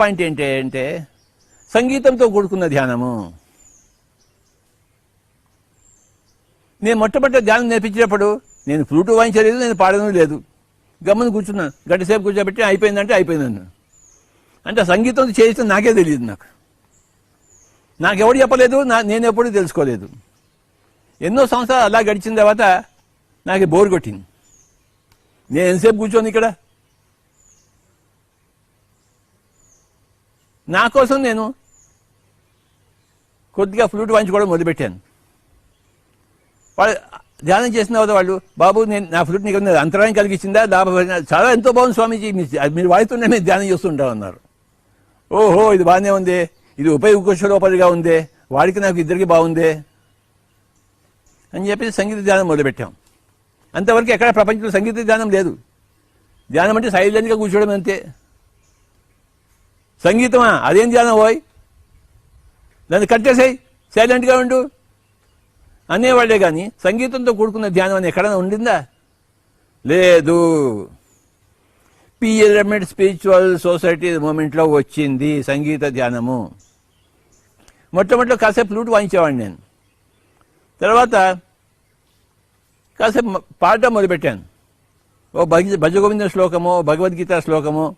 Point ఏంటి అంటే సంగీతంతో కూడుకున్న ధ్యానము. నేను మొట్టమొదటి ధ్యానం నేర్పించేటప్పుడు నేను ఫ్లూటు వాయించలేదు నేను పాడను లేదు. గమ్మున కూర్చున్నాను గంట సేపు కూర్చోబెట్టి అయిపోయిందంటే అయిపోయిందన్న. అంటే సంగీతం చేయించడం నాకే తెలియదు నాకు. నాకెవడు చెప్పలేదు నా నేను ఎప్పుడూ తెలుసుకోలేదు. ఎన్నో సంవత్సరాలు అలా గడిచిన తర్వాత నాకు బోర్ కొట్టింది. నేను ఎంతసేపు కూర్చోను ఇక్కడ? నా కోసం నేను కొద్దిగా ఫ్లూట్ వాయించుకోవడం మొదలుపెట్టాను. వాళ్ళు ధ్యానం చేసిన తర్వాత వాళ్ళు బాబు నేను నా ఫ్లూట్ నీకు అంతరాయం కలిగించిందా దాబా చాలా ఎంతో బాగుంది స్వామీజీ. మీ- అది మీరు వాయిస్తూనే మేము ధ్యానం చేస్తుంటాం అన్నారు. ఓహో ఇది బాగానే ఉంది. ఇది ఉపయోగకోశలోపలిగా ఉంది. వాడికి నాకు ఇద్దరికి బాగుంది అని చెప్పి సంగీత ధ్యానం మొదలుపెట్టాం. అంతవరకు ఎక్కడ ప్రపంచంలో సంగీత ధ్యానం లేదు. ధ్యానం అంటే సైలెంట్గా కూర్చోవడం అంతే. సంగీతమా? అదేం ధ్యానం పోయి దాన్ని కట్టేసాయి సైలెంట్గా ఉండు. అనేవాళ్ళే కానీ సంగీతంతో కూడుకున్న ధ్యానం అని ఎక్కడైనా ఉండిందా? లేదు. పిఎల్ఎంఎడ్ స్పిరిచువల్ సొసైటీ మూమెంట్లో వచ్చింది సంగీత ధ్యానము. మొట్టమొదటిలో కాసేపు ఫ్లూట్ వాయించేవాడిని నేను. తర్వాత కాసేపు పాడటం మొదలుపెట్టాను. ఓ భగ భజగోవింద శ్లోకము భగవద్గీత శ్లోకము